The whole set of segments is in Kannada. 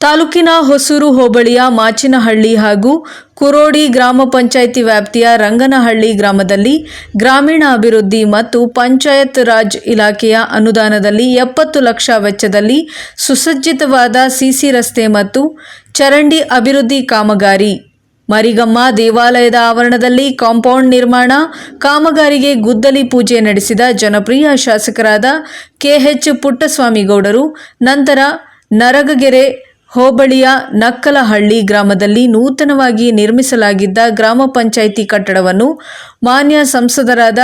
ತಾಲೂಕಿನ ಹೊಸೂರು ಹೋಬಳಿಯ ಮಾಚಿನಹಳ್ಳಿ ಹಾಗೂ ಕುರೋಡಿ ಗ್ರಾಮ ಪಂಚಾಯಿತಿ ವ್ಯಾಪ್ತಿಯ ರಂಗನಹಳ್ಳಿ ಗ್ರಾಮದಲ್ಲಿ ಗ್ರಾಮೀಣ ಅಭಿವೃದ್ಧಿ ಮತ್ತು ಪಂಚಾಯತ್ ರಾಜ್ ಇಲಾಖೆಯ ಅನುದಾನದಲ್ಲಿ ಎಪ್ಪತ್ತು ಲಕ್ಷ ವೆಚ್ಚದಲ್ಲಿ ಸುಸಜ್ಜಿತವಾದ ಸಿಸಿ ರಸ್ತೆ ಮತ್ತು ಚರಂಡಿ ಅಭಿವೃದ್ಧಿ ಕಾಮಗಾರಿ. ಮರಿಗಮ್ಮ ದೇವಾಲಯದ ಆವರಣದಲ್ಲಿ ಕಾಂಪೌಂಡ್ ನಿರ್ಮಾಣ, ಕಾಮಗಾರಿಗೆ ಗುದ್ದಲಿ ಪೂಜೆ ನಡೆಸಿದ ಜನಪ್ರಿಯ ಶಾಸಕರಾದ ಕೆಎಚ್ ಪುಟ್ಟಸ್ವಾಮಿಗೌಡರು, ನಂತರ ನರಗಗೆರೆ ಹೋಬಳಿಯ ನಕ್ಕಲಹಳ್ಳಿ ಗ್ರಾಮದಲ್ಲಿ ನೂತನವಾಗಿ ನಿರ್ಮಿಸಲಾಗಿದ್ದ ಗ್ರಾಮ ಪಂಚಾಯಿತಿ ಕಟ್ಟಡವನ್ನು ಮಾನ್ಯ ಸಂಸದರಾದ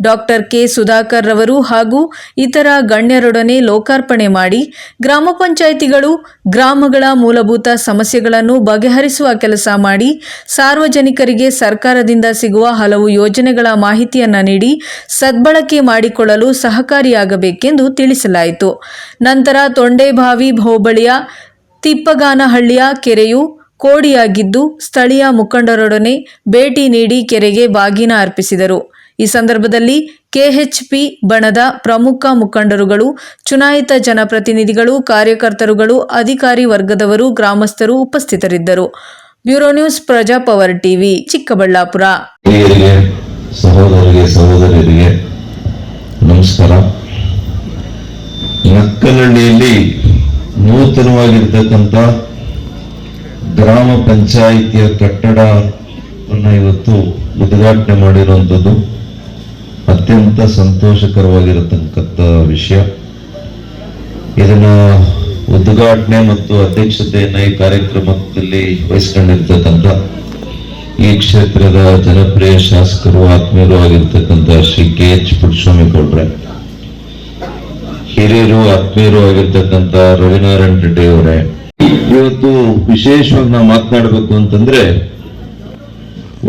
ಡಾಕ್ಟರ್ ಕೆ ಸುಧಾಕರ್ ರವರು ಹಾಗೂ ಇತರ ಗಣ್ಯರೊಡನೆ ಲೋಕಾರ್ಪಣೆ ಮಾಡಿ ಗ್ರಾಮ ಪಂಚಾಯಿತಿಗಳು ಗ್ರಾಮಗಳ ಮೂಲಭೂತ ಸಮಸ್ಯೆಗಳನ್ನು ಬಗೆಹರಿಸುವ ಕೆಲಸ ಮಾಡಿ ಸಾರ್ವಜನಿಕರಿಗೆ ಸರ್ಕಾರದಿಂದ ಸಿಗುವ ಹಲವು ಯೋಜನೆಗಳ ಮಾಹಿತಿಯನ್ನು ನೀಡಿ ಸದ್ಬಳಕೆ ಮಾಡಿಕೊಳ್ಳಲು ಸಹಕಾರಿಯಾಗಬೇಕೆಂದು ತಿಳಿಸಲಾಯಿತು. ನಂತರ ತೊಂಡೇಬಾವಿ ಹೋಬಳಿಯ ತಿಪ್ಪಗಾನಹಳ್ಳಿಯ ಕೆರೆಯು ಕೋಡಿಯಾಗಿದ್ದು ಸ್ಥಳೀಯ ಮುಖಂಡರೊಡನೆ ಭೇಟಿ ನೀಡಿ ಕೆರೆಗೆ ಬಾಗಿನ ಅರ್ಪಿಸಿದರು. ಈ ಸಂದರ್ಭದಲ್ಲಿ ಕೆಎಚ್ಪಿ ಬಣದ ಪ್ರಮುಖ ಮುಖಂಡರುಗಳು, ಚುನಾಯಿತ ಜನಪ್ರತಿನಿಧಿಗಳು, ಕಾರ್ಯಕರ್ತರುಗಳು, ಅಧಿಕಾರಿ ವರ್ಗದವರು, ಗ್ರಾಮಸ್ಥರು ಉಪಸ್ಥಿತರಿದ್ದರು. Bureau news Prajapower TV, Chikkaballapur. ಸಹೋದರಿಗೆ ಸಹೋದರಿಯರಿಗೆ ನಮಸ್ಕಾರ. ನಕ್ಕಲಹಳ್ಳಿಯಲ್ಲಿ ನೂತನವಾಗಿರ್ತಕ್ಕಂಥ ಗ್ರಾಮ ಪಂಚಾಯಿತಿಯ ಕಟ್ಟಡವನ್ನು ಇವತ್ತು ಉದ್ಘಾಟನೆ ಮಾಡಿರುವಂಥದ್ದು. ಅತ್ಯಂತ ಸಂತೋಷಕರವಾಗಿರತಕ್ಕಂಥ ವಿಷಯ. ಇದನ್ನ ಉದ್ಘಾಟನೆ ಮತ್ತು ಅಧ್ಯಕ್ಷತೆಯನ್ನ ಈ ಕಾರ್ಯಕ್ರಮದಲ್ಲಿ ವಹಿಸ್ಕೊಂಡಿರ್ತಕ್ಕಂಥ ಈ ಕ್ಷೇತ್ರದ ಜನಪ್ರಿಯ ಶಾಸಕರು, ಆತ್ಮೀಯರು ಆಗಿರ್ತಕ್ಕಂಥ ಶ್ರೀ ಕೆ ಎಚ್ ಪುಟ್ಟಸ್ವಾಮಿ ಗೌಡ್ರೆ ಹಿರಿಯರು, ಆತ್ಮೀಯರು ಆಗಿರ್ತಕ್ಕಂಥ ರವಿನಾರಾಯಣ ರೆಡ್ಡಿ ಅವರೇ, ಇವತ್ತು ವಿಶೇಷವಾಗಿ ನಾವು ಮಾತನಾಡಬೇಕು ಅಂತಂದ್ರೆ,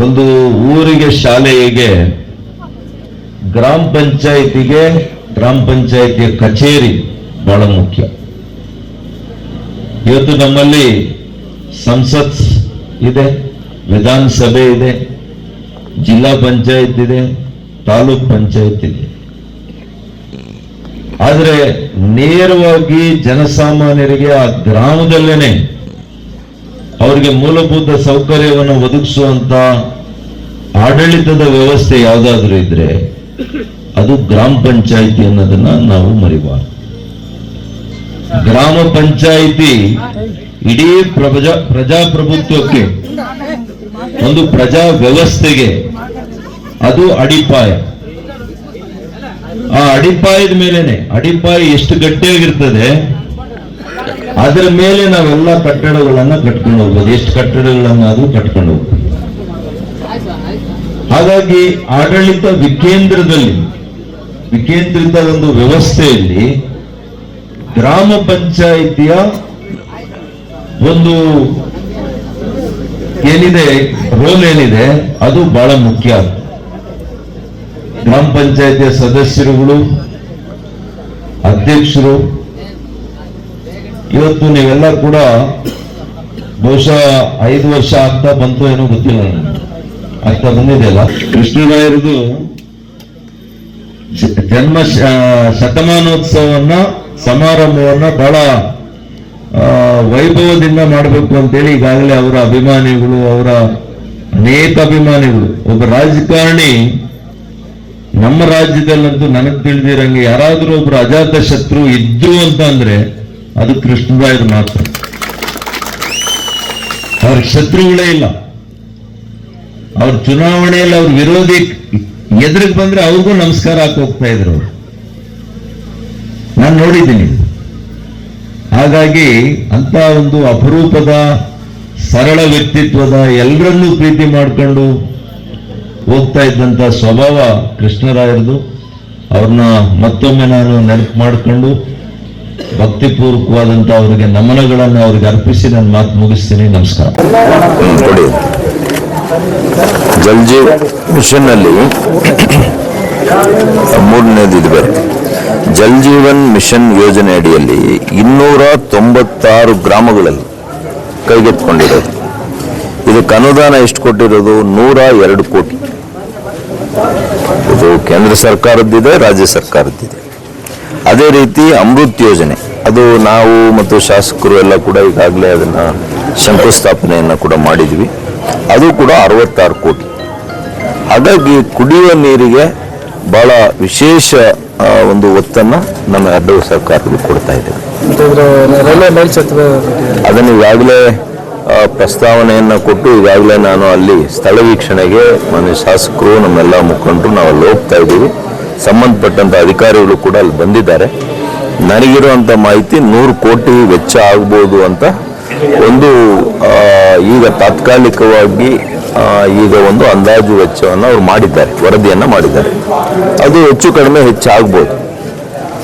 ಒಂದು ಊರಿಗೆ ಶಾಲೆ ಹೇಗೆ ಗ್ರಾಮ ಪಂಚಾಯಿತಿಗೆ, ಗ್ರಾಮ ಪಂಚಾಯಿತಿಯ ಕಚೇರಿ ಬಹಳ ಮುಖ್ಯ. ಇವತ್ತು ನಮ್ಮಲ್ಲಿ ಸಂಸತ್ ಇದೆ, ವಿಧಾನಸಭೆ ಇದೆ, ಜಿಲ್ಲಾ ಪಂಚಾಯತ್ ಇದೆ, ತಾಲೂಕ್ ಪಂಚಾಯತ್ ಇದೆ. ಆದ್ರೆ ನೇರವಾಗಿ ಜನಸಾಮಾನ್ಯರಿಗೆ ಆ ಗ್ರಾಮದಲ್ಲೇನೆ ಅವರಿಗೆ ಮೂಲಭೂತ ಸೌಕರ್ಯವನ್ನು ಒದಗಿಸುವಂತ ಆಡಳಿತದ ವ್ಯವಸ್ಥೆ ಯಾವುದಾದ್ರೂ ಇದ್ರೆ ಅದು ಗ್ರಾಮ ಪಂಚಾಯಿತಿ ಅನ್ನೋದನ್ನ ನಾವು ಮರಿಬಾರ್ದು. ಗ್ರಾಮ ಪಂಚಾಯಿತಿ ಇಡೀ ಪ್ರಜಾ ಪ್ರಜಾಪ್ರಭುತ್ವಕ್ಕೆ ಒಂದು ಪ್ರಜಾ ವ್ಯವಸ್ಥೆಗೆ ಅದು ಅಡಿಪಾಯ. ಆ ಅಡಿಪಾಯದ ಮೇಲೇನೆ, ಅಡಿಪಾಯ ಎಷ್ಟು ಗಟ್ಟಿಯಾಗಿರ್ತದೆ, ಅದರ ಮೇಲೆ ನಾವೆಲ್ಲ ಕಟ್ಟಡಗಳನ್ನ ಕಟ್ಕೊಂಡು ಹೋಗ್ಬೋದು. ಎಷ್ಟು ಕಟ್ಟಡಗಳನ್ನಾದ್ರೂ ಕಟ್ಕೊಂಡು ಹೋಗ್ಬೋದು. ಹಾಗಾಗಿ ಆಡಳಿತ ವಿಕೇಂದ್ರದಲ್ಲಿ, ವಿಕೇಂದ್ರಿತ ಒಂದು ವ್ಯವಸ್ಥೆಯಲ್ಲಿ ಗ್ರಾಮ ಪಂಚಾಯಿತಿಯ ಒಂದು ಏನಿದೆ ರೋಲ್ ಏನಿದೆ, ಅದು ಬಹಳ ಮುಖ್ಯ. ಗ್ರಾಮ ಪಂಚಾಯಿತಿಯ ಸದಸ್ಯರುಗಳು, ಅಧ್ಯಕ್ಷರು, ಇವತ್ತು ನೀವೆಲ್ಲ ಕೂಡ ಬಹುಶಃ ಐದು ವರ್ಷ ಆಗ್ತಾ ಬಂತು ಏನೋ ಗೊತ್ತಿಲ್ಲ ನನಗೆ. ಆಗ್ತಾ ಬಂದಿದೆಯಲ್ಲ ಕೃಷ್ಣರಾಯರದು ಜನ್ಮ ಶತಮಾನೋತ್ಸವವನ್ನ ಸಮಾರಂಭವನ್ನ ಬಹಳ ವೈಭವದಿಂದ ಮಾಡಬೇಕು ಅಂತೇಳಿ ಈಗಾಗಲೇ ಅವರ ಅಭಿಮಾನಿಗಳು, ಅವರ ಅನೇಕ ಅಭಿಮಾನಿಗಳು, ಒಬ್ಬ ರಾಜಕಾರಣಿ ನಮ್ಮ ರಾಜ್ಯದಲ್ಲಂತೂ ನನಗ್ ತಿಳಿದಿರಂಗೆ ಯಾರಾದರೂ ಒಬ್ರು ಅಜಾತ ಶತ್ರು ಇದ್ರು ಅಂತ ಅಂದ್ರೆ ಅದು ಕೃಷ್ಣರಾಯರು ಮಾತ್ರ. ಅವ್ರ ಶತ್ರುಗಳೇ ಇಲ್ಲ. ಅವ್ರ ಚುನಾವಣೆಯಲ್ಲಿ ಅವ್ರ ವಿರೋಧಿ ಎದುರಿಗೆ ಬಂದ್ರೆ ಅವ್ರಿಗೂ ನಮಸ್ಕಾರ ಹಾಕಿ ಹೋಗ್ತಾ ಇದ್ರು ಅವ್ರು. ನಾನು ನೋಡಿದ್ದೀನಿ. ಹಾಗಾಗಿ ಅಂತ ಒಂದು ಅಪರೂಪದ ಸರಳ ವ್ಯಕ್ತಿತ್ವದ ಎಲ್ಲರನ್ನೂ ಪ್ರೀತಿ ಮಾಡ್ಕೊಂಡು ಹೋಗ್ತಾ ಇದ್ದಂತ ಸ್ವಭಾವ ಕೃಷ್ಣರಾಯರದು. ಅವ್ರನ್ನ ಮತ್ತೊಮ್ಮೆ ನಾನು ನೆನಪು ಮಾಡಿಕೊಂಡು ಭಕ್ತಿಪೂರ್ವಕವಾದಂಥ ಅವರಿಗೆ ನಮನಗಳನ್ನು ಅವ್ರಿಗೆ ಅರ್ಪಿಸಿ ನಾನು ಮಾತು ಮುಗಿಸ್ತೀನಿ. ನಮಸ್ಕಾರ. ನೋಡಿ ಮಿಷನ್ ಅಲ್ಲಿ ಮೂರನೇದು ಇದು ಬರುತ್ತೆ ಜಲ್ ಜೀವನ್ ಮಿಷನ್ ಯೋಜನೆ ಅಡಿಯಲ್ಲಿ ಇನ್ನೂರ ತೊಂಬತ್ತಾರು ಗ್ರಾಮಗಳಲ್ಲಿ ಕೈಗೆತ್ತಿಕೊಂಡಿರೋದು. ಇದಕ್ಕೆ ಅನುದಾನ ಎಷ್ಟು ಕೊಟ್ಟಿರೋದು? ನೂರ ಎರಡು ಕೋಟಿ. ಇದು ಕೇಂದ್ರ ಸರ್ಕಾರದ್ದಿದೆ ರಾಜ್ಯ ಸರ್ಕಾರದ್ದಿದೆ. ಅದೇ ರೀತಿ ಅಮೃತ್ ಯೋಜನೆ ಅದು ನಾವು ಮತ್ತು ಶಾಸಕರು ಎಲ್ಲ ಕೂಡ ಈಗಾಗಲೇ ಅದನ್ನು ಶಂಕುಸ್ಥಾಪನೆಯನ್ನು ಕೂಡ ಮಾಡಿದ್ವಿ. ಅದು ಕೂಡ ಅರವತ್ತಾರು ಕೋಟಿ. ಹಾಗಾಗಿ ಕುಡಿಯುವ ನೀರಿಗೆ ಬಹಳ ವಿಶೇಷ ಒಂದು ಒತ್ತನ್ನು ನಮ್ಮ ಎರಡು ಸರ್ಕಾರಗಳು ಕೊಡ್ತಾ ಬಗ್ಗೆ ಅದನ್ನು ಈಗಾಗಲೇ ಪ್ರಸ್ತಾವನೆಯನ್ನು ಕೊಟ್ಟು ಈಗಾಗಲೇ ನಾನು ಅಲ್ಲಿ ಸ್ಥಳ ವೀಕ್ಷಣೆಗೆ ಮನೆ ಶಾಸಕರು, ನಮ್ಮೆಲ್ಲ ಮುಖಂಡರು ನಾವು ಅಲ್ಲಿ ಹೋಗ್ತಾ ಇದ್ದೀವಿ. ಸಂಬಂಧಪಟ್ಟಂಥ ಅಧಿಕಾರಿಗಳು ಕೂಡ ಅಲ್ಲಿ ಬಂದಿದ್ದಾರೆ. ನನಗಿರುವಂಥ ಮಾಹಿತಿ ನೂರು ಕೋಟಿ ವೆಚ್ಚ ಆಗ್ಬೋದು ಅಂತ ಒಂದು ಈಗ ತಾತ್ಕಾಲಿಕವಾಗಿ ಈಗ ಒಂದು ಅಂದಾಜು ವೆಚ್ಚವನ್ನು ಅವರು ಮಾಡಿದ್ದಾರೆ, ವರದಿಯನ್ನು ಮಾಡಿದ್ದಾರೆ. ಅದು ಹೆಚ್ಚು ಕಡಿಮೆ ಹೆಚ್ಚಾಗ್ಬೋದು.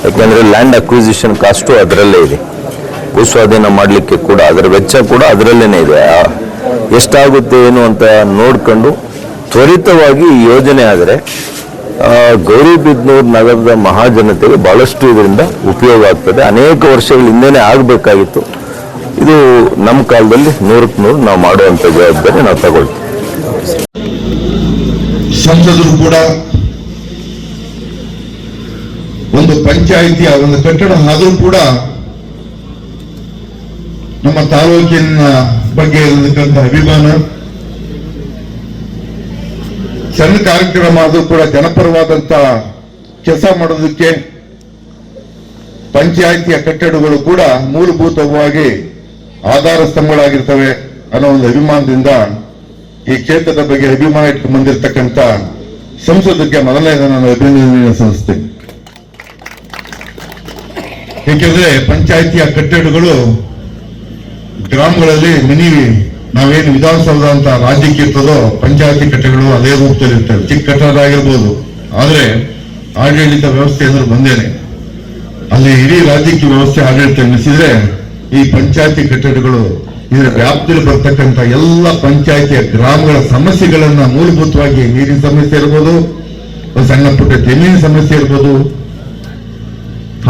ಯಾಕೆಂದರೆ ಲ್ಯಾಂಡ್ ಅಕ್ವಿಸಿಷನ್ ಕಾಸ್ಟು ಅದರಲ್ಲೇ ಇದೆ. ಭೂಸ್ವಾಧೀನ ಮಾಡಲಿಕ್ಕೆ ಕೂಡ, ಅದರ ವೆಚ್ಚ ಕೂಡ ಅದರಲ್ಲೇ ಇದೆ. ಎಷ್ಟಾಗುತ್ತೆ ಏನು ಅಂತ ನೋಡ್ಕೊಂಡು ತ್ವರಿತವಾಗಿ ಈ ಯೋಜನೆ ಆದರೆ ಗೌರಿಬಿದ್ನೂರು ನಗರದ ಮಹಾಜನತೆಗೆ ಬಹಳಷ್ಟು ಇದರಿಂದ ಉಪಯೋಗ ಆಗ್ತದೆ. ಅನೇಕ ವರ್ಷಗಳ ಹಿಂದೆನೇ ಆಗಬೇಕಾಗಿತ್ತು. ಇದು ನಮ್ಮ ಕಾಲದಲ್ಲಿ ನೂರಕ್ಕೆ ನೂರು ನಾವು ಮಾಡುವಂಥ ಜವಾಬ್ದಾರಿ ನಾವು ತಗೊಳ್ತೀವಿ. ಸಂಸದರು ಕೂಡ ಒಂದು ಪಂಚಾಯಿತಿಯ ಒಂದು ಕಟ್ಟಡ ಆದರೂ ಕೂಡ ನಮ್ಮ ತಾಲೂಕಿನ ಬಗ್ಗೆ ಇರತಕ್ಕಂಥ ಅಭಿಮಾನ, ಸಣ್ಣ ಕಾರ್ಯಕ್ರಮ ಆದರೂ ಕೂಡ ಜನಪರವಾದಂತ ಕೆಲಸ ಮಾಡೋದಕ್ಕೆ ಪಂಚಾಯಿತಿಯ ಕಟ್ಟಡಗಳು ಕೂಡ ಮೂಲಭೂತವಾಗಿ ಆಧಾರ ಸ್ತಂಭಗಳಾಗಿರ್ತವೆ ಅನ್ನೋ ಒಂದು ಅಭಿಮಾನದಿಂದ ಈ ಕ್ಷೇತ್ರದ ಬಗ್ಗೆ ಅಭಿಮಾನ ಇಟ್ಟು ಬಂದಿರತಕ್ಕಂತ ಸಂಸದಕ್ಕೆ ಮೊದಲನೇ ನಾನು ಅಭಿನಂದನೆ ಸಲ್ಲಿಸ್ತೇನೆ. ಏಕೆಂದ್ರೆ ಪಂಚಾಯಿತಿಯ ಕಟ್ಟಡಗಳು ಗ್ರಾಮಗಳಲ್ಲಿ ಮಿನಿ ನಾವೇನು ವಿಧಾನಸೌಧ ಅಂತ ರಾಜ್ಯಕ್ಕೆ ಇರ್ತದೋ ಪಂಚಾಯತಿ ಕಟ್ಟಡಗಳು ಅದೇ ರೂಪದಲ್ಲಿ ಇರ್ತವೆ. ಚಿಕ್ಕ ಕಟ್ಟಡ ಆಗಿರ್ಬೋದು ಆದ್ರೆ ಆಡಳಿತ ವ್ಯವಸ್ಥೆ ಅಂದ್ರೆ ಬಂದೇನೆ. ಅಲ್ಲಿ ಇಡೀ ರಾಜ್ಯಕ್ಕೆ ವ್ಯವಸ್ಥೆ ಆಡಳಿತ ನಡೆಸಿದ್ರೆ ಈ ಪಂಚಾಯತಿ ಕಟ್ಟಡಗಳು ಇದರ ವ್ಯಾಪ್ತಿಯಲ್ಲಿ ಬರ್ತಕ್ಕಂಥ ಎಲ್ಲ ಪಂಚಾಯತಿಯ ಗ್ರಾಮಗಳ ಸಮಸ್ಯೆಗಳನ್ನ ಮೂಲಭೂತವಾಗಿ ನೀರಿನ ಸಮಸ್ಯೆ ಇರ್ಬೋದು ಸಣ್ಣ ಪುಟ್ಟ ಜಮೀನಿನ ಸಮಸ್ಯೆ ಇರ್ಬೋದು,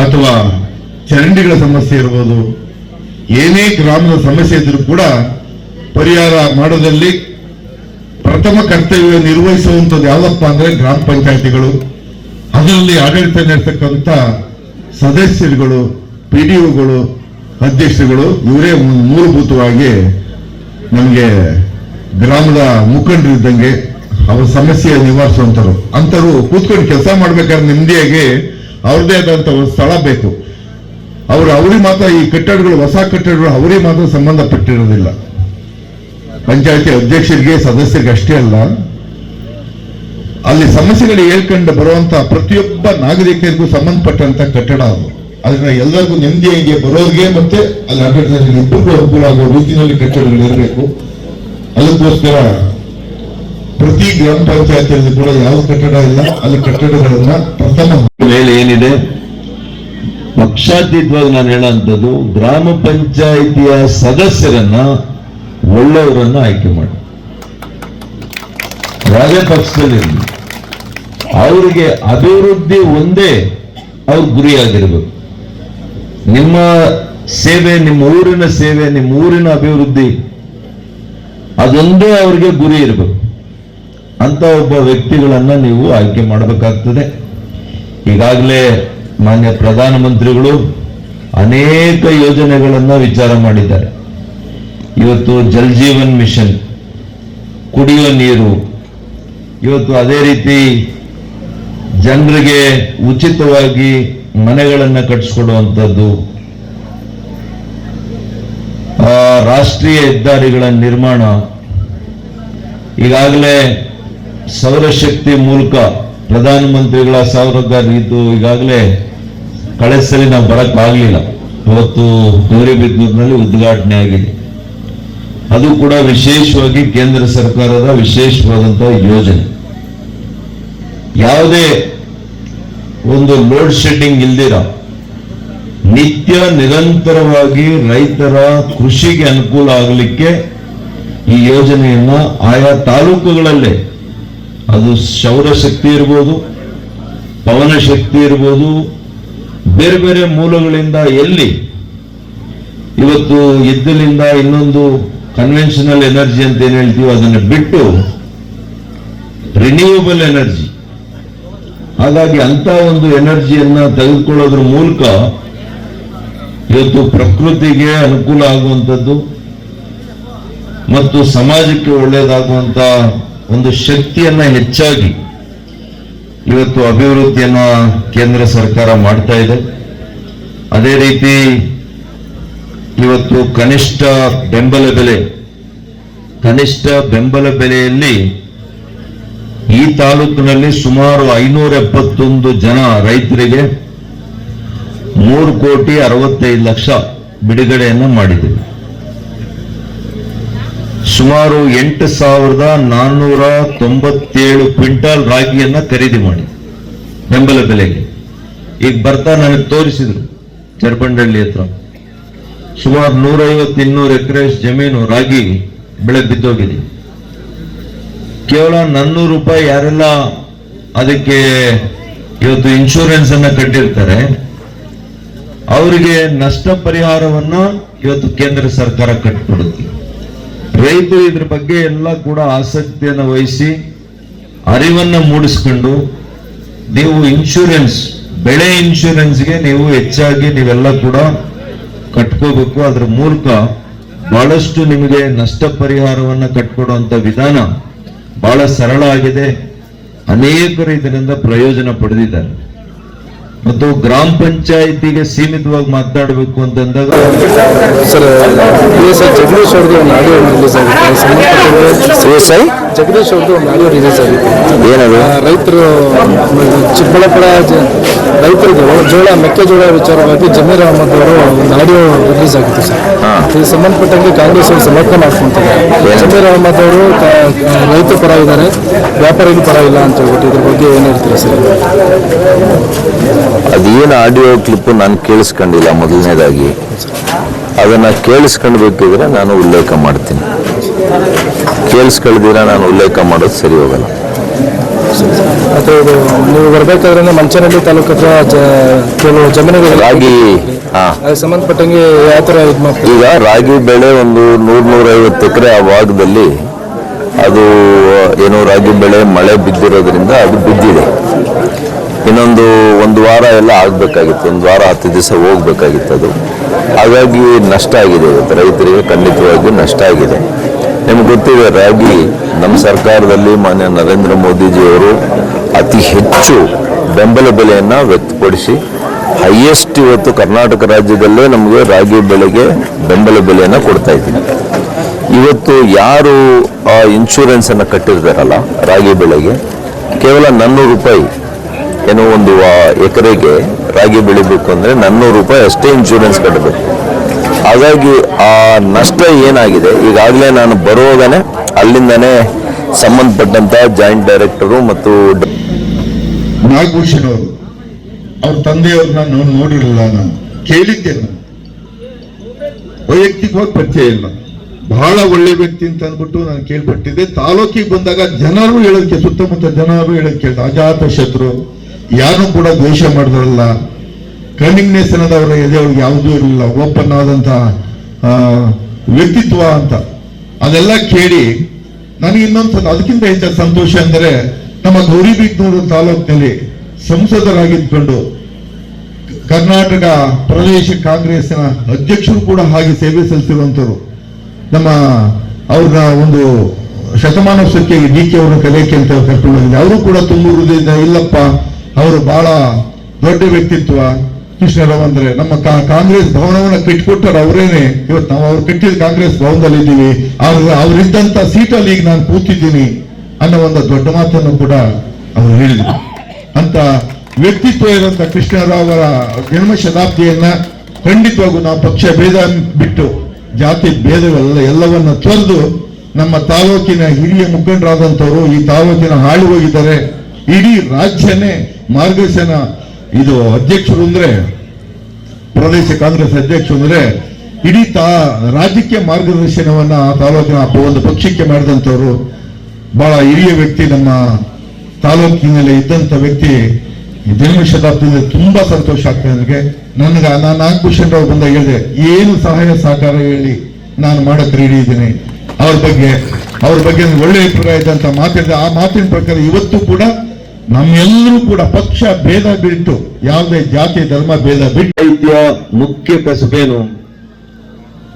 ಅಥವಾ ಚರಂಡಿಗಳ ಸಮಸ್ಯೆ ಇರ್ಬೋದು ಏನೇ ಗ್ರಾಮದ ಸಮಸ್ಯೆ ಇದ್ರೂ ಕೂಡ ಪರಿಹಾರ ಮಾಡೋದಲ್ಲಿ ಪ್ರಥಮ ಕರ್ತವ್ಯ ನಿರ್ವಹಿಸುವಂಥದ್ದು ಯಾವಪ್ಪ ಅಂದ್ರೆ ಗ್ರಾಮ ಪಂಚಾಯತಿಗಳು. ಅದರಲ್ಲಿ ಆಡಳಿತ ನೀಡ್ತಕ್ಕಂಥ ಸದಸ್ಯರುಗಳು ಪಿ ಡಿ ಅಧ್ಯಕ್ಷರುಗಳು, ಇವರೇ ಮೂಲಭೂತವಾಗಿ ನಮಗೆ ಗ್ರಾಮದ ಮುಖಂಡರು ಇದ್ದಂಗೆ ಅವ್ರ ಸಮಸ್ಯೆ ನಿವಾರಿಸುವಂತರು ಅಂತರು ಕೂತ್ಕೊಂಡು ಕೆಲಸ ಮಾಡ್ಬೇಕಾದ್ರೆ ನೆಮ್ಮದಿಯಾಗಿ ಅವ್ರದೇ ಆದಂತ ಒಂದು ಸ್ಥಳ ಬೇಕು. ಅವರು ಅವರಿಗೆ ಮಾತ್ರ ಈ ಕಟ್ಟಡಗಳು, ಹೊಸ ಕಟ್ಟಡಗಳು ಅವರಿಗೆ ಮಾತ್ರ ಸಂಬಂಧಪಟ್ಟಿರೋದಿಲ್ಲ. ಪಂಚಾಯತಿ ಅಧ್ಯಕ್ಷರಿಗೆ, ಸದಸ್ಯರಿಗೆ ಅಷ್ಟೇ ಅಲ್ಲ. ಅಲ್ಲಿ ಸಮಸ್ಯೆಗಳು ಹೇಳ್ಕೊಂಡು ಬರುವಂತ ಪ್ರತಿಯೊಬ್ಬ ನಾಗರಿಕರಿಗೂ ಸಂಬಂಧಪಟ್ಟಂತ ಕಟ್ಟಡ ಅದು. ಅದನ್ನ ಎಲ್ಲರಿಗೂ ನೆಮ್ಮದಿಯಾಗಿ ಬರೋರಿಗೆ ಮತ್ತೆ ಅಲ್ಲಿ ಆಡಳಿತದಲ್ಲಿ ಇಬ್ಬರಿಗೂ ಅನುಕೂಲ ಆಗುವ ರೀತಿಯಲ್ಲಿ ಕಟ್ಟಡಗಳು ಇರಬೇಕು. ಅದಕ್ಕೋಸ್ಕರ ಪ್ರತಿ ಗ್ರಾಮ ಪಂಚಾಯತಿಯಲ್ಲಿ ಕೂಡ ಯಾವ ಕಟ್ಟಡ ಇಲ್ಲ, ಅಲ್ಲಿ ಕಟ್ಟಡಗಳನ್ನ ಪ್ರಥಮ ಮೇಲೆ ಏನಿದೆ? ಪಕ್ಷಾತೀತವಾಗಿ ನಾನು ಹೇಳೋಂಥದ್ದು, ಗ್ರಾಮ ಪಂಚಾಯಿತಿಯ ಸದಸ್ಯರನ್ನ ಒಳ್ಳೆಯವರನ್ನ ಆಯ್ಕೆ ಮಾಡಿ. ಯಾವುದೇ ಪಕ್ಷದಲ್ಲಿರಲಿ. ಅವರಿಗೆ ಅಭಿವೃದ್ಧಿ ಒಂದೇ ಅವ್ರ ಗುರಿಯಾಗಿರ್ಬೇಕು. ನಿಮ್ಮ ಸೇವೆ, ನಿಮ್ಮ ಊರಿನ ಸೇವೆ, ನಿಮ್ಮ ಊರಿನ ಅಭಿವೃದ್ಧಿ, ಅದೊಂದೇ ಅವರಿಗೆ ಗುರಿ ಇರಬೇಕು. ಅಂತ ಒಬ್ಬ ವ್ಯಕ್ತಿಗಳನ್ನ ನೀವು ಆಯ್ಕೆ ಮಾಡಬೇಕಾಗ್ತದೆ. ಈಗಾಗಲೇ ಮಾನ್ಯ ಪ್ರಧಾನಮಂತ್ರಿಗಳು ಅನೇಕ ಯೋಜನೆಗಳನ್ನು ವಿಚಾರ ಮಾಡಿದ್ದಾರೆ. ಇವತ್ತು ಜಲ್ ಜೀವನ್ ಮಿಷನ್ ಕುಡಿಯುವ ನೀರು, ಇವತ್ತು ಅದೇ ರೀತಿ ಜನರಿಗೆ ಉಚಿತವಾಗಿ ಮನೆಗಳನ್ನು ಕಟ್ಟಿಸ್ಕೊಡುವಂಥದ್ದು ರಾಷ್ಟ್ರೀಯ ಹೆದ್ದಾರಿಗಳ ನಿರ್ಮಾಣ, ಈಗಾಗಲೇ ಸೌರಶಕ್ತಿ ಮೂಲಕ ಪ್ರಧಾನಮಂತ್ರಿಗಳ ಸೌರಗಾರ ಇದು ಈಗಾಗಲೇ ಕಳೆದ ಸಲ ನಾವು ಬರೋಕ್ಕಾಗಲಿಲ್ಲ ಇವತ್ತು ಗೌರಿಬಿದ್ನೂರಿನಲ್ಲಿ ಉದ್ಘಾಟನೆ ಆಗಿದೆ. ಅದು ಕೂಡ ವಿಶೇಷವಾಗಿ ಕೇಂದ್ರ ಸರ್ಕಾರದ ವಿಶೇಷವಾದಂತಹ ಯೋಜನೆ. ಯಾವುದೇ ಒಂದು ಲೋಡ್ ಶೆಡ್ಡಿಂಗ್ ಇಲ್ದಿರ ನಿತ್ಯ ನಿರಂತರವಾಗಿ ರೈತರ ಕೃಷಿಗೆ ಅನುಕೂಲ ಆಗಲಿಕ್ಕೆ ಈ ಯೋಜನೆಯನ್ನ ಆಯಾ ತಾಲೂಕುಗಳಲ್ಲೇ ಅದು ಸೌರಶಕ್ತಿ ಇರ್ಬೋದು, ಪವನ ಶಕ್ತಿ ಇರ್ಬೋದು ಬೇರೆ ಬೇರೆ ಮೂಲಗಳಿಂದ ಎಲ್ಲಿ ಇವತ್ತು ಎದ್ದಲಿಂದ ಇನ್ನೊಂದು ಕನ್ವೆನ್ಷನಲ್ ಎನರ್ಜಿ ಅಂತ ಏನು ಹೇಳ್ತೀವೋ ಅದನ್ನು ಬಿಟ್ಟು ರಿನ್ಯೂವಬಲ್ ಎನರ್ಜಿ ಹಾಗಾಗಿ ಅಂತ ಒಂದು ಎನರ್ಜಿಯನ್ನು ತೆಗೆದುಕೊಳ್ಳೋದ್ರ ಮೂಲಕ ಇವತ್ತು ಪ್ರಕೃತಿಗೆ ಅನುಕೂಲ ಆಗುವಂಥದ್ದು ಮತ್ತು ಸಮಾಜಕ್ಕೆ ಒಳ್ಳೆಯದಾಗುವಂತ ಒಂದು ಶಕ್ತಿಯನ್ನ ಹೆಚ್ಚಾಗಿ ಇವತ್ತು ಅಭಿವೃದ್ಧಿಯನ್ನ ಕೇಂದ್ರ ಸರ್ಕಾರ ಮಾಡ್ತಾ ಇದೆ. ಅದೇ ರೀತಿ ಇವತ್ತು ಕನಿಷ್ಠ ಬೆಂಬಲ ಬೆಲೆ, ಕನಿಷ್ಠ ಬೆಂಬಲ ಬೆಲೆಯಲ್ಲಿ ಈ ತಾಲೂಕಿನಲ್ಲಿ ಸುಮಾರು ಐನೂರ ಎಪ್ಪತ್ತೊಂದು ಜನ ರೈತರಿಗೆ ಮೂರು ಕೋಟಿ ಅರವತ್ತೈದು ಲಕ್ಷ ಬಿಡುಗಡೆಯನ್ನು ಮಾಡಿದ್ದೀವಿ. ಸುಮಾರು ಎಂಟು ಸಾವಿರದ ನಾನ್ನೂರ ತೊಂಬತ್ತೇಳು ಕ್ವಿಂಟಾಲ್ ರಾಗಿಯನ್ನ ಖರೀದಿ ಮಾಡಿ. ಬೆಂಬಲ ಬೆಲೆಗೆ. ಈಗ ಬರ್ತಾ ನನಗೆ ತೋರಿಸಿದ್ರು, ಚರ್ಬಂಡಳ್ಳಿ ಹತ್ರ. ಸುಮಾರು ನೂರೈವತ್ತು ಇನ್ನೂರು ಎಕರೆ ಜಮೀನು ರಾಗಿ ಬೆಳೆ ಬಿದ್ದೋಗಿದೆ. ಕೇವಲ ನನ್ನೂರು ರೂಪಾಯಿ ಯಾರೆಲ್ಲ ಅದಕ್ಕೆ ಇವತ್ತು ಇನ್ಶೂರೆನ್ಸ್ ಅನ್ನ ಕಟ್ಟಿರ್ತಾರೆ, ಅವರಿಗೆ ನಷ್ಟ ಪರಿಹಾರವನ್ನ ಇವತ್ತು ಕೇಂದ್ರ ಸರ್ಕಾರ ಕಟ್ಕೊಡುತ್ತೆ. ರೈತರು ಇದ್ರ ಬಗ್ಗೆ ಎಲ್ಲ ಕೂಡ ಆಸಕ್ತಿಯನ್ನು ವಹಿಸಿ ಅರಿವನ್ನ ಮೂಡಿಸ್ಕೊಂಡು ನೀವು ಇನ್ಶೂರೆನ್ಸ್ ಬೆಳೆ ಇನ್ಶೂರೆನ್ಸ್ಗೆ ನೀವು ಹೆಚ್ಚಾಗಿ ನೀವೆಲ್ಲ ಕೂಡ ಕಟ್ಕೋಬೇಕು. ಅದ್ರ ಮೂಲಕ ಬಹಳಷ್ಟು ನಿಮಗೆ ನಷ್ಟ ಪರಿಹಾರವನ್ನ ಕಟ್ಕೊಡುವಂತ ವಿಧಾನ ಬಹಳ ಸರಳ ಆಗಿದೆ. ಅನೇಕರು ಇದರಿಂದ ಪ್ರಯೋಜನ ಪಡೆದಿದ್ದಾರೆ. ಮತ್ತು ಗ್ರಾಮ ಪಂಚಾಯಿತಿಗೆ ಸೀಮಿತವಾಗಿ ಮಾತನಾಡಬೇಕು ಅಂತಂದಾಗ ಸರ್ ಎಸ್ ಐ ಜಗದೀಶ್ ಅವ್ರದ್ದು ಒಂದು ಆಡಿಯೋ ರಿಲೀಸ್ ಆಗುತ್ತೆ ಸಂಬಂಧಪಟ್ಟ ಸಿ ಎಸ್ ಐ? ಜಗದೀಶ್ ಅವ್ರದ್ದು ಒಂದು ಆಡಿಯೋ ರಿಲೀಸ್ ಆಗಿತ್ತು ಏನದು? ರೈತರು ಚಿಕ್ಕಬಳ್ಳಾಪುರ ರೈತರಿಗೆ ಜೋಳ ಮೆಕ್ಕೆಜೋಳ ವಿಚಾರವಾಗಿ ಜಮೀರ್ ಅಹಮದ್ ಅವರು ಒಂದು ಆಡಿಯೋ ರಿಲೀಸ್ ಆಗಿತ್ತು ಸರ್. ಈ ಸಂಬಂಧಪಟ್ಟಂಗೆ ಕಾಂಗ್ರೆಸ್ ಅವರು ಸಮರ್ಥನೆ ಮಾಡ್ಕೊಂತಾರೆ. ಜಮೀರ್ ಅಹಮದ್ ಅವರು ರೈತರು ರೈತ ಪರ ಇದ್ದಾರೆ ವ್ಯಾಪಾರಿಗೂ ಪರ ಇಲ್ಲ ಅಂತ ಹೇಳ್ಬಿಟ್ಟು ಇದ್ರ ಬಗ್ಗೆ ಏನು ಹೇಳ್ತೀರಾ ಸರ್? ಅದೇನು ಆಡಿಯೋ ಕ್ಲಿಪ್ ನಾನು ಕೇಳಿಸ್ಕೊಂಡಿಲ್ಲ ಮೊದಲನೇದಾಗಿ. ಅದನ್ನು ಕೇಳಿಸ್ಕೊಳ್ಬೇಕಿದ್ರೆ ನಾನು ಉಲ್ಲೇಖ ಮಾಡ್ತೀನಿ. ಕೇಳಿಸ್ಕೊಳ್ದಿರ? ನಾನು ಉಲ್ಲೇಖ ಮಾಡೋದು ಸರಿ ಹೋಗಲ್ಲ. ಅದು ನೀವು ಬರಬೇಕಾದ್ರೆ ಮಂಚನಹಳ್ಳಿ ತಾಲೂಕು ಹತ್ರ ಕೆಲವು ಜಮೀನುಗಳು ರಾಗಿ ಸಂಬಂಧಪಟ್ಟಂಗೆ ಯಾವ ಥರ ಇದು ಮಾಡ್ತಾರೆ? ಈಗ ರಾಗಿ ಬೆಳೆ ಒಂದು ನೂರ್ ನೂರೈವತ್ತು ಎಕರೆ ಆ ಭಾಗದಲ್ಲಿ ಅದು ಏನು ರಾಗಿ ಬೆಳೆ ಮಳೆ ಬಿದ್ದಿರೋದ್ರಿಂದ ಅದು ಬಿದ್ದಿದೆ. ಇನ್ನೊಂದು ಒಂದು ವಾರ ಎಲ್ಲ ಆಗಬೇಕಾಗಿತ್ತು. ಒಂದು ವಾರ ಹತ್ತು ದಿವಸ ಹೋಗ್ಬೇಕಾಗಿತ್ತು ಅದು. ಹಾಗಾಗಿ ನಷ್ಟ ಆಗಿದೆ ಇವತ್ತು ರೈತರಿಗೆ ಖಂಡಿತವಾಗಿಯೂ ನಷ್ಟ ಆಗಿದೆ. ನಿಮ್ಗೆ ಗೊತ್ತಿದೆ, ರಾಗಿ ನಮ್ಮ ಸರ್ಕಾರದಲ್ಲಿ ಮಾನ್ಯ ನರೇಂದ್ರ ಮೋದಿಜಿಯವರು ಅತಿ ಹೆಚ್ಚು ಬೆಂಬಲ ಬೆಲೆಯನ್ನು ವ್ಯಕ್ತಪಡಿಸಿ ಹೈಯೆಸ್ಟ್ ಇವತ್ತು ಕರ್ನಾಟಕ ರಾಜ್ಯದಲ್ಲೇ ನಮಗೆ ರಾಗಿ ಬೆಳೆಗೆ ಬೆಂಬಲ ಬೆಲೆಯನ್ನು ಕೊಡ್ತಾ ಇದ್ದೀನಿ. ಇವತ್ತು ಯಾರು, ಆ ಇನ್ಶೂರೆನ್ಸನ್ನು ಕಟ್ಟಿರ್ತಾರಲ್ಲ ರಾಗಿ ಬೆಳೆಗೆ, ಕೇವಲ ನಾನ್ನೂರು ರೂಪಾಯಿ ಏನೋ ಒಂದು ಎಕರೆಗೆ ರಾಗಿ ಬೆಳಿಬೇಕು ಅಂದರೆ ನಾನ್ನೂರು ರೂಪಾಯಿ ಅಷ್ಟೇ ಇನ್ಶೂರೆನ್ಸ್ ಕಟ್ಟಬೇಕು. ಹಾಗಾಗಿ ಆ ನಷ್ಟ ಏನಾಗಿದೆ, ಈಗಾಗಲೇ ನಾನು ಬರುವಾಗನೇ ಅಲ್ಲಿಂದನೇ ಸಂಬಂಧಪಟ್ಟಂತ ಜಾಯಿಂಟ್ ಡೈರೆಕ್ಟರು ಮತ್ತು ನಾಗಭೂಷಣ್ ಅವರು, ಅವ್ರ ತಂದೆಯವ್ರನ್ನ ನಾನು ನೋಡಿರಲಿಲ್ಲ ನಾನು, ಕೇಳಿದ್ದೆ ನಾನು. ವೈಯಕ್ತಿಕವಾಗಿ ಪರಿಚಯ ಇಲ್ಲ. ಬಹಳ ಒಳ್ಳೆ ವ್ಯಕ್ತಿ ಅಂತ ಅಂದ್ಬಿಟ್ಟು ನಾನು ಕೇಳ್ಪಟ್ಟಿದ್ದೆ. ತಾಲೂಕಿಗೆ ಬಂದಾಗ ಜನರು ಹೇಳೋದಕ್ಕೆ, ಸುತ್ತಮುತ್ತ ಜನರು ಹೇಳೋದು ಕೇಳ್ದ ಅಜಾತ ಶತ್ರು ಯಾರು ಕೂಡ ದ್ವೇಷ ಮಾಡಿದ್ರಲ್ಲ ಕನ್ನಿಂಗ್ನೆಸ್ ಅನ್ನೋದವರ ಎದೆಯೊಳಗೆ ಯಾವುದೂ ಇರಲಿಲ್ಲ ಓಪನ್ ಆದಂತಹ ವ್ಯಕ್ತಿತ್ವ ಅಂತ. ಅದೆಲ್ಲ ಕೇಳಿ ನನಗೆ ಇನ್ನೊಂದು ಸಲ ಅದಕ್ಕಿಂತ ಹೆಚ್ಚು ಸಂತೋಷ ಅಂದರೆ ನಮ್ಮ ಗೌರಿಬಿದ್ನೂರು ತಾಲೂಕಿನಲ್ಲಿ ಸಂಸದರಾಗಿದ್ದುಕೊಂಡು ಕರ್ನಾಟಕ ಪ್ರದೇಶ ಕಾಂಗ್ರೆಸ್ನ ಅಧ್ಯಕ್ಷರು ಕೂಡ ಹಾಗೆ ಸೇವೆ ಸಲ್ಲಿಸಿರುವಂತವರು ನಮ್ಮ ಅವ್ರನ್ನ ಒಂದು ಶತಮಾನೋತ್ಸವಕ್ಕೆ ಡಿ ಕೆ ಅವರ ಕಲಿಯಕ್ಕೆ ಅಂತ ಕರ್ಕೊಂಡು ಹೋಗಿದ್ದೆ ಅವರು ಕೂಡ ತುಂಬ ಹೃದಯದಿಂದ, ಇಲ್ಲಪ್ಪ, ಅವರು ಬಹಳ ದೊಡ್ಡ ವ್ಯಕ್ತಿತ್ವ ಕೃಷ್ಣರಾವ್ ಅಂದ್ರೆ ನಮ್ಮ ಕಾಂಗ್ರೆಸ್ ಭವನವನ್ನ ಕಟ್ಟಿಕೊಟ್ಟರು ಅವರೇನೆ. ಇವತ್ತು ನಾವು ಅವ್ರು ಕಟ್ಟಿದ ಕಾಂಗ್ರೆಸ್ ಭವನದಲ್ಲಿ ಇದ್ದೀವಿ. ಅವ್ರ ಅವರಿದ್ದಂತ ಸೀಟಲ್ಲಿ ಈಗ ನಾನು ಕೂತಿದ್ದೀನಿ ಅನ್ನೋ ಒಂದು ದೊಡ್ಡ ಮಾತನ್ನು ಕೂಡ ಅವರು ಹೇಳಿದ್ರು. ಅಂತ ವ್ಯಕ್ತಿತ್ವ ಇರುವಂತ ಕೃಷ್ಣರಾವ್ ಅವರ ಜನ್ಮ ಶತಾಬ್ದಿಯನ್ನ ಖಂಡಿತವಾಗೂ ನಾವು ಪಕ್ಷ ಭೇದ ಬಿಟ್ಟು, ಜಾತಿ ಭೇದವೆಲ್ಲ ಎಲ್ಲವನ್ನ ತೊರೆದು ನಮ್ಮ ತಾಲೂಕಿನ ಹಿರಿಯ ಮುಖಂಡರಾದಂಥವರು ಈ ತಾಲೂಕಿನ ಹಾಳು ಹೋಗಿದ್ದಾರೆ. ಇಡೀ ರಾಜ್ಯನೇ ಮಾರ್ಗದರ್ಶನ ಇದು ಅಧ್ಯಕ್ಷರು ಅಂದ್ರೆ, ಪ್ರದೇಶ ಕಾಂಗ್ರೆಸ್ ಅಧ್ಯಕ್ಷರು ಅಂದ್ರೆ, ಇಡೀ ತಾ ರಾಜ್ಯಕ್ಕೆ ಮಾರ್ಗದರ್ಶನವನ್ನ ಆ ತಾಲೂಕಿನ ಒಂದು ಪಕ್ಷಕ್ಕೆ ಮಾಡಿದಂಥವ್ರು ಬಹಳ ಹಿರಿಯ ವ್ಯಕ್ತಿ, ನಮ್ಮ ತಾಲೂಕಿನಲ್ಲಿ ಇದ್ದಂಥ ವ್ಯಕ್ತಿ ಜನ್ಮ ಶತಾಬ್ದಿಯಿಂದ ತುಂಬಾ ಸಂತೋಷ ಆಗ್ತದೆ ನನಗೆ. ನನಗ ನಾನು ನಾಗಭೂಷಣ್ ರಾವ್ ಬಂದಾಗ ಹೇಳಿದೆ, ಏನು ಸಹಾಯ ಸಹಕಾರ ಹೇಳಿ ನಾನು ಮಾಡಕ್ ರೆಡಿ ಇದ್ದೀನಿ. ಅವ್ರ ಬಗ್ಗೆ ಅವ್ರ ಬಗ್ಗೆ ಒಳ್ಳೆ ಅಭಿಪ್ರಾಯ ಇದೆ ಅಂತ ಮಾತಾಡಿದೆ. ಆ ಮಾತಿನ ಪ್ರಕಾರ ಇವತ್ತು ಕೂಡ ನಮ್ಮೆಲ್ಲರೂ ಕೂಡ ಪಕ್ಷ ಭೇದ ಬಿಟ್ಟು ಯಾವುದೇ ಜಾತಿ, ಧರ್ಮ, ಭೇದ ಬಿಟ್ಟು ವೈದ್ಯ ಮುಖ್ಯ ಕಸಬೇನು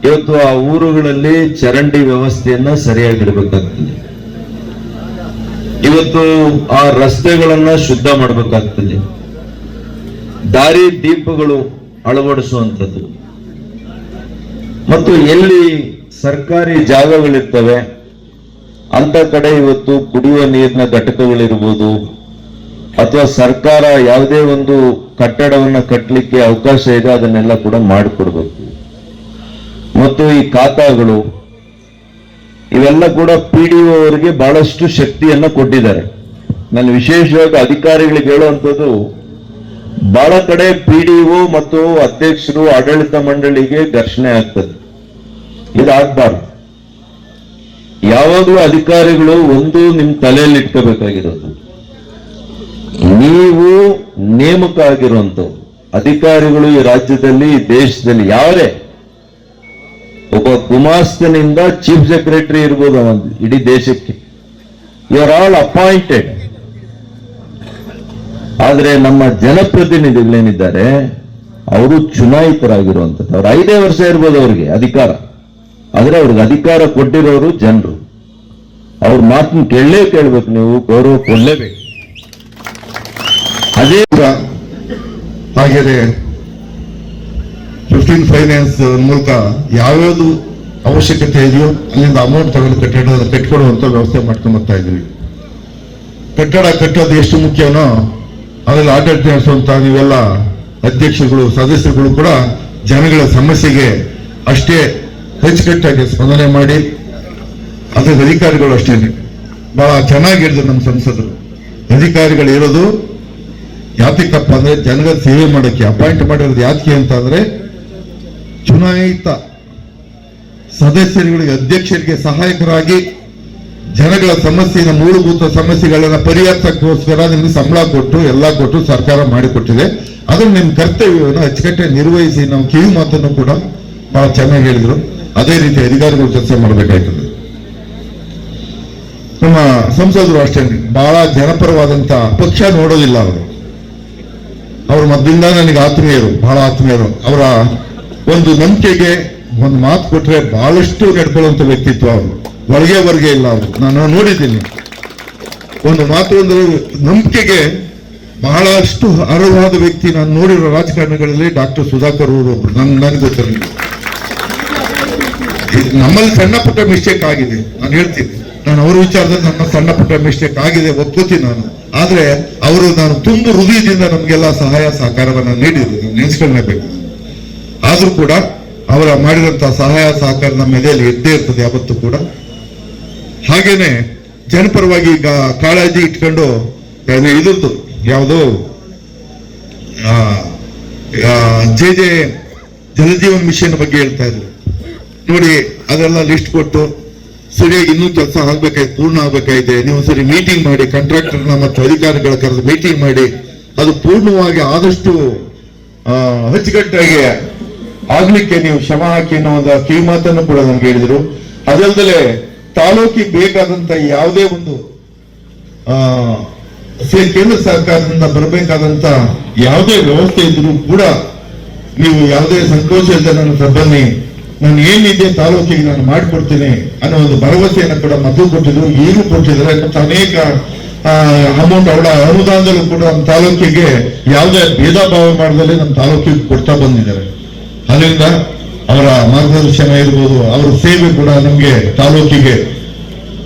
ಇವತ್ತು ಆ ಊರುಗಳಲ್ಲಿ ಚರಂಡಿ ವ್ಯವಸ್ಥೆಯನ್ನ ಸರಿಯಾಗಿಡಬೇಕಾಗ್ತದೆ ಇವತ್ತು ಆ ರಸ್ತೆಗಳನ್ನ ಶುದ್ಧ ಮಾಡಬೇಕಾಗ್ತದೆ. ದಾರಿ ದೀಪಗಳು ಅಳವಡಿಸುವಂಥದ್ದು. ಮತ್ತು ಎಲ್ಲಿ ಸರ್ಕಾರಿ ಜಾಗಗಳಿರ್ತವೆ, ಅಂತ ಕಡೆ ಇವತ್ತು ಕುಡಿಯುವ ನೀರಿನ ಘಟಕಗಳಿರ್ಬೋದು ಅಥವಾ ಸರ್ಕಾರ ಯಾವುದೇ ಒಂದು ಕಟ್ಟಡವನ್ನು ಕಟ್ಟಲಿಕ್ಕೆ ಅವಕಾಶ ಇದೆ, ಅದನ್ನೆಲ್ಲ ಕೂಡ ಮಾಡಿಕೊಡ್ಬೇಕು. ಮತ್ತು ಈ ಖಾತಾಗಳು, ಇವೆಲ್ಲ ಕೂಡ ಪಿ ಡಿ ಅವರಿಗೆ ಬಹಳಷ್ಟು ಶಕ್ತಿಯನ್ನು ಕೊಟ್ಟಿದ್ದಾರೆ. ನಾನು ವಿಶೇಷವಾಗಿ ಅಧಿಕಾರಿಗಳಿಗೆ ಹೇಳುವಂಥದ್ದು, ಬಹಳ ಕಡೆ ಪಿ ಡಿ ಮತ್ತು ಅಧ್ಯಕ್ಷರು ಆಡಳಿತ ಮಂಡಳಿಗೆ ಘರ್ಷಣೆ ಆಗ್ತದೆ. ಇದಾಗಬಾರ್ದು. ಯಾವಾಗಲೂ ಅಧಿಕಾರಿಗಳು ಒಂದು ನಿಮ್ಮ ತಲೆಯಲ್ಲಿ ಇಟ್ಕೋಬೇಕಾಗಿರೋದು. ನೇಮಕ ಆಗಿರುವಂಥವ್ರು ಅಧಿಕಾರಿಗಳು ಈ ರಾಜ್ಯದಲ್ಲಿ ದೇಶದಲ್ಲಿ ಯಾರೇ, ಒಬ್ಬ ಗುಮಾಸ್ತನಿಂದ ಚೀಫ್ ಸೆಕ್ರೆಟರಿ ಇರ್ಬೋದು ಇಡೀ ದೇಶಕ್ಕೆ. ಆರ್ ಆಲ್ ಅಪಾಯಿಂಟೆಡ್ ಆದ್ರೆ ನಮ್ಮ ಜನಪ್ರತಿನಿಧಿಗಳೇನಿದ್ದಾರೆ, ಅವರು ಚುನಾಯಿತರಾಗಿರುವಂಥದ್ದು. ಅವ್ರು ಐದೇ ವರ್ಷ ಇರ್ಬೋದು ಅವರಿಗೆ ಅಧಿಕಾರ. ಆದ್ರೆ ಅವ್ರಿಗೆ ಅಧಿಕಾರ ಕೊಟ್ಟಿರೋರು ಜನರು. ಅವ್ರ ಮಾತನ್ನು ಕೇಳಲೇ ಕೇಳ್ಬೇಕು ನೀವು, ಗೌರವ ಕೊಡ್ಲೇಬೇಕು. ಅದೇ ಹಾಗೆ ಫಿಫ್ಟೀನ್ ಫೈನಾನ್ಸ್ ಮೂಲಕ ಯಾವ್ಯಾವ್ದು ಅವಶ್ಯಕತೆ ಇದೆಯೋ ಅಲ್ಲಿಂದ ಅಮೌಂಟ್ ತಗೊಂಡು ಕಟ್ಟಡ ಕಟ್ಕೊಡುವಂತ ವ್ಯವಸ್ಥೆ ಮಾಡ್ಕೊಂಡು ಬರ್ತಾ ಇದ್ವಿ ಕಟ್ಟಡ ಕಟ್ಟೋದು ಎಷ್ಟು ಮುಖ್ಯನೋ ಅದ್ರಲ್ಲಿ ಆಡಳಿತ ನಡೆಸುವಂತ ನೀವೆಲ್ಲ ಅಧ್ಯಕ್ಷರುಗಳು, ಸದಸ್ಯರುಗಳು ಕೂಡ ಜನಗಳ ಸಮಸ್ಯೆಗೆ ಅಷ್ಟೇ ಹೆಚ್ಚುಕಟ್ಟಾಗಿ ಸ್ಪಂದನೆ ಮಾಡಿ ಅದ್ರ ಅಧಿಕಾರಿಗಳು ಅಷ್ಟೇ ಬಹಳ ಚೆನ್ನಾಗಿರ್ತದೆ ನಮ್ಮ ಸಂಸದರು. ಅಧಿಕಾರಿಗಳು ಇರೋದು ಯಾತಿಕಪ್ಪ ಅಂದ್ರೆ ಜನಗಳ ಸೇವೆ ಮಾಡಕ್ಕೆ ಅಪಾಯಿಂಟ್ ಮಾಡಿರೋದು ಯಾತಕ್ಕೆ ಅಂತ ಅಂದ್ರೆ ಚುನಾಯಿತ ಸದಸ್ಯರುಗಳಿಗೆ, ಅಧ್ಯಕ್ಷರಿಗೆ ಸಹಾಯಕರಾಗಿ ಜನಗಳ ಸಮಸ್ಯೆನ ಮೂಲಭೂತ ಸಮಸ್ಯೆಗಳನ್ನ ಪರಿಹರಿಸಕ್ಕೋಸ್ಕರ ನಿಮ್ಗೆ ಸಂಬಳ ಕೊಟ್ಟು, ಎಲ್ಲ ಕೊಟ್ಟು ಸರ್ಕಾರ ಮಾಡಿಕೊಟ್ಟಿದೆ. ಅದನ್ನ ನಿಮ್ ಕರ್ತವ್ಯವನ್ನು ಅಚ್ಚುಕಟ್ಟೆ ನಿರ್ವಹಿಸಿ ನಾವು ಕಿವಿ ಮಾತನ್ನು ಕೂಡ ಬಹಳ ಚೆನ್ನಾಗಿ ಹೇಳಿದ್ರು. ಅದೇ ರೀತಿ ಅಧಿಕಾರಿಗಳು ಚರ್ಚೆ ಮಾಡಬೇಕಾಯ್ತದೆ. ನಮ್ಮ ಸಂಸದರು ಅಷ್ಟೇ ಬಹಳ ಜನಪರವಾದಂತ ಪಕ್ಷ ನೋಡೋದಿಲ್ಲ ಅವರು. ಅವ್ರ ಮೊದಲಿಂದ ನನಗೆ ಆತ್ಮೀಯರು, ಬಹಳ ಆತ್ಮೀಯರು. ಅವರ ಒಂದು ನಂಬಿಕೆಗೆ ಒಂದು ಮಾತು ಕೊಟ್ರೆ ಬಹಳಷ್ಟು ನಡ್ಕೊಳ್ಳುವಂತ ವ್ಯಕ್ತಿತ್ವ ಅವರು. ಒಳಗೆ ಹೊರಗೆ ಇಲ್ಲ ಅವರು. ನಾನು ನೋಡಿದ್ದೀನಿ. ಒಂದು ಮಾತು ಒಂದು ನಂಬಿಕೆಗೆ ಬಹಳಷ್ಟು ಅರ್ಹವಾದ ವ್ಯಕ್ತಿ ನಾನು ನೋಡಿರೋ ರಾಜಕಾರಣಿಗಳಲ್ಲಿ ಡಾಕ್ಟರ್ ಸುಧಾಕರ್ ಅವರು ಒಬ್ರು. ನನ್ ನನಗೆ ಗೊತ್ತಿರಲಿಲ್ಲ ನಮ್ಮಲ್ಲಿ ಸಣ್ಣ ಪುಟ್ಟ ಮಿಸ್ಟೇಕ್ ಆಗಿದೆ. ನಾನು ಹೇಳ್ತೀನಿ. ನಾನು ಅವ್ರ ವಿಚಾರದಲ್ಲಿ ನನ್ನ ಸಣ್ಣ ಪುಟ್ಟ ಮಿಸ್ಟೇಕ್ ಆಗಿದೆ, ಒಪ್ಕೋತೀನಿ ನಾನು. ಆದ್ರೆ ಅವರು ನಾನು ತುಂಬ ಹೃದಯದಿಂದ ನಮ್ಗೆಲ್ಲ ಸಹಾಯ, ಸಹಕಾರವನ್ನ ನೀಡಿದ್ರು. ನಾವು ನೆನೆಸ್ಕೊಳ್ಬೇಕು ಆದ್ರೂ ಕೂಡ ಅವರ ಮಾಡಿದಂತ ಸಹಾಯ, ಸಹಕಾರ ನಮ್ಮ ಎದೆಯಲ್ಲಿ ಇದ್ದೇ ಇರ್ತದೆ ಯಾವತ್ತೂ ಕೂಡ. ಹಾಗೇನೆ ಜನಪರವಾಗಿ ಈಗ ಕಾಳಜಿ ಇಟ್ಕೊಂಡು ಇದ್ರದ್ದು ಯಾವುದು? ಜೆ ಜೆ ಜಲಜೀವನ್ ಮಿಷನ್ ಬಗ್ಗೆ ಹೇಳ್ತಾ ಇದ್ರು. ನೋಡಿ, ಅದೆಲ್ಲ ಲಿಸ್ಟ್ ಕೊಟ್ಟು ಸರಿಯಾಗಿ ಇನ್ನೂ ಕೆಲಸ ಆಗ್ಬೇಕಾಯ್ತು, ಪೂರ್ಣ ಆಗ್ಬೇಕಾಯ್ತೆ? ನೀವು ಸರಿ ಮೀಟಿಂಗ್ ಮಾಡಿ ಕಾಂಟ್ರಾಕ್ಟರ್ನ ಮತ್ತು ಅಧಿಕಾರಿಗಳ ಕರೆದು ಮೀಟಿಂಗ್ ಮಾಡಿ, ಅದು ಪೂರ್ಣವಾಗಿ ಆದಷ್ಟು ಅಚ್ಚುಕಟ್ಟಾಗಿ ಆಗ್ಲಿಕ್ಕೆ ನೀವು ಶ್ರಮ ಹಾಕಿ ಅನ್ನೋ ಒಂದು ಕಿವಿ ಮಾತನ್ನು ಕೂಡ ನಮ್ಗೆ ಹೇಳಿದ್ರು. ಅದಲ್ದಲೆ ತಾಲೂಕಿಗೆ ಬೇಕಾದಂತ ಯಾವುದೇ ಒಂದು ಕೇಂದ್ರ ಸರ್ಕಾರದಿಂದ ಬರಬೇಕಾದಂತ ಯಾವುದೇ ವ್ಯವಸ್ಥೆ ಇದ್ರೂ ಕೂಡ ನೀವು ಯಾವುದೇ ಸಂಕೋಚ ಇಲ್ಲದೆ ನನ್ನ ಸಬ್ಬನ್ನಿ ಬನ್ನಿ. ನಾನು ಏನಿದೆ ತಾಲೂಕಿಗೆ ನಾನು ಮಾಡಿಕೊಡ್ತೇನೆ ಅನ್ನೋ ಒಂದು ಭರವಸೆಯನ್ನು ಕೂಡ ಮೊದಲು ಕೊಟ್ಟಿದ್ರು. ಏನು ಕೊಟ್ಟಿದ್ದಾರೆ ಮತ್ತು ಅನೇಕ ಅಮೌಂಟ್ ಅವಳ ಅನುದಾನದಲ್ಲೂ ಕೂಡ ನಮ್ಮ ತಾಲೂಕಿಗೆ ಯಾವುದೇ ಭೇದ ಭಾವ ಮಾಡದಲ್ಲಿ ನಮ್ಮ ತಾಲೂಕಿಗೆ ಕೊಡ್ತಾ ಬಂದಿದ್ದಾರೆ. ಅದರಿಂದ ಅವರ ಮಾರ್ಗದರ್ಶನ ಇರ್ಬೋದು, ಅವರ ಸೇವೆ ಕೂಡ ನಮಗೆ ತಾಲೂಕಿಗೆ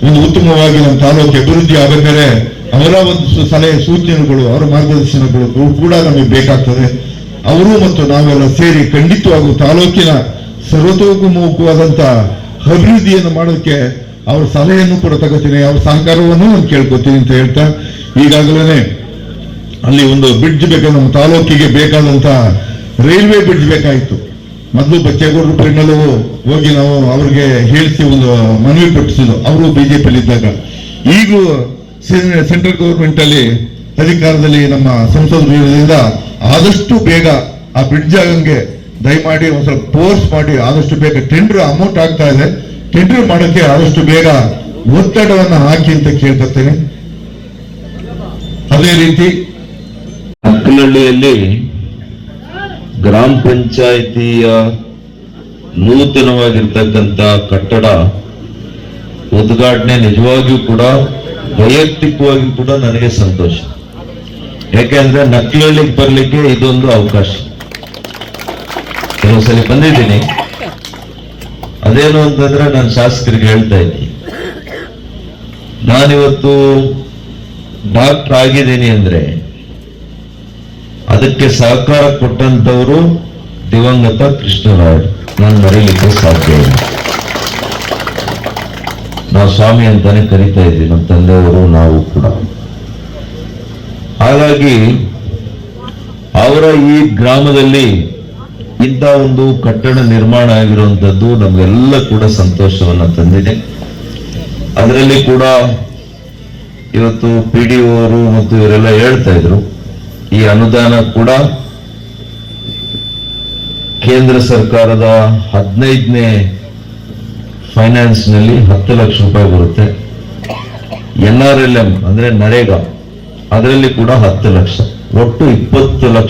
ಒಂದು ಉತ್ತಮವಾಗಿ ನಮ್ಮ ತಾಲೂಕು ಅಭಿವೃದ್ಧಿ ಆಗಬೇಕಾದ್ರೆ ಅವರ ಒಂದು ಸಲಹೆ, ಸೂಚನೆಗಳು, ಅವರ ಮಾರ್ಗದರ್ಶನಗಳು ಕೂಡ ನಮಗೆ ಬೇಕಾಗ್ತದೆ. ಅವರು ಮತ್ತು ನಾವೆಲ್ಲ ಸೇರಿ ಖಂಡಿತವಾಗೂ ತಾಲೂಕಿನ ಸರ್ವತೋಮುಖವಾದಂತ ಅಭಿವೃದ್ಧಿಯನ್ನು ಮಾಡೋದಕ್ಕೆ ಅವ್ರ ಸಲಹೆಯನ್ನು ಕೂಡ ತಗೋತೀನಿ, ಅವ್ರ ಸಹಕಾರವನ್ನು ನಾನು ಕೇಳ್ಕೊತೀನಿ ಅಂತ ಹೇಳ್ತಾ ಈಗಾಗಲೇ ಅಲ್ಲಿ ಒಂದು ಬ್ರಿಡ್ಜ್ ಬೇಕು, ನಮ್ಮ ತಾಲೂಕಿಗೆ ಬೇಕಾದಂತ ರೈಲ್ವೆ ಬ್ರಿಡ್ಜ್ ಬೇಕಾಯಿತು. ಮೊದಲು ಬಚ್ಚೇಗೌಡರು ಪರಿಣಲು ಹೋಗಿ ನಾವು ಅವ್ರಿಗೆ ಹೇಳಿಸಿ ಒಂದು ಮನವಿ ಪಟ್ಟಿಸಿದ್ರು ಅವರು ಬಿಜೆಪಿಯಲ್ಲಿ ಇದ್ದಾಗ. ಈಗಲೂ ಸೆಂಟ್ರಲ್ ಗೌರ್ಮೆಂಟ್ ಅಲ್ಲಿ ಅಧಿಕಾರದಲ್ಲಿ ನಮ್ಮ ಇರೋದ್ರಿಂದ ಆದಷ್ಟು ಬೇಗ ಆ ಬ್ರಿಡ್ಜ್ ಆಗಂಗೆ ದಯಮಾಡಿ ಒಂದ್ ಸ್ವಲ್ಪ ಪೋರ್ಸ್ ಮಾಡಿ, ಆದಷ್ಟು ಬೇಗ ಟೆಂಡರ್ ಅಮೌಂಟ್ ಆಗ್ತಾ ಇದೆ. ಟೆಂಡರ್ ಮಾಡೋಕ್ಕೆ ಆದಷ್ಟು ಬೇಗ ಒತ್ತಡವನ್ನ ಹಾಕಿ ಅಂತ ಕೇಳ್ಕೊತೇನೆ ಅದೇ ರೀತಿ ಅಕ್ಕನಹಳ್ಳಿಯಲ್ಲಿ ಗ್ರಾಮ ಪಂಚಾಯಿತಿಯ ನೂತನವಾಗಿರ್ತಕ್ಕಂಥ ಕಟ್ಟಡ ಉದ್ಘಾಟನೆ ನಿಜವಾಗಿಯೂ ಕೂಡ ವೈಯಕ್ತಿಕವಾಗಿ ಕೂಡ ನನಗೆ ಸಂತೋಷ. ಯಾಕೆಂದ್ರೆ ನಕ್ಲಹಳ್ಳಿಗೆ ಬರಲಿಕ್ಕೆ ಇದೊಂದು ಅವಕಾಶ. ಕೆಲವು ಸಲ ಬಂದಿದ್ದೀನಿ. ಅದೇನು ಅಂತಂದ್ರೆ ನಾನು ಶಾಸಕರಿಗೆ ಹೇಳ್ತಾ ಇದ್ದೀನಿ. ನಾನಿವತ್ತು ಡಾಕ್ಟರ್ ಆಗಿದ್ದೀನಿ ಅಂದ್ರೆ ಅದಕ್ಕೆ ಸಹಕಾರ ಕೊಟ್ಟಂತವರು ದಿವಂಗತ ಕೃಷ್ಣರಾಯ್. ನಾನು ಮರೀಲಿಕ್ಕೆ ಸಾಧ್ಯ ಇಲ್ಲ. ನಾವು ಸ್ವಾಮಿ ಅಂತಾನೆ ಕರಿತಾ ಇದ್ದೀವಿ ನಮ್ಮ ತಂದೆಯವರು, ನಾವು ಕೂಡ. ಹಾಗಾಗಿ ಅವರ ಈ ಗ್ರಾಮದಲ್ಲಿ ಇಂಥ ಒಂದು ಕಟ್ಟಡ ನಿರ್ಮಾಣ ಆಗಿರುವಂಥದ್ದು ನಮಗೆಲ್ಲ ಕೂಡ ಸಂತೋಷವನ್ನು ತಂದಿದೆ. ಅದರಲ್ಲಿ ಕೂಡ ಇವತ್ತು ಪಿ ಡಿ ಅವರು ಮತ್ತು ಇವರೆಲ್ಲ ಹೇಳ್ತಾ ಇದ್ರು, ಈ ಅನುದಾನ ಕೂಡ ಕೇಂದ್ರ ಸರ್ಕಾರದ ಹದಿನೈದನೇ ಫೈನಾನ್ಸ್ನಲ್ಲಿ ಹತ್ತು ಲಕ್ಷ ರೂಪಾಯಿ ಬರುತ್ತೆ. ಎನ್ ಆರ್ ಎಲ್ ಎಂ ಅಂದ್ರೆ ನರೇಗಾ, ಅದರಲ್ಲಿ ಕೂಡ ಹತ್ತು ಲಕ್ಷ, ಒಟ್ಟು ಇಪ್ಪತ್ತು ಲಕ್ಷ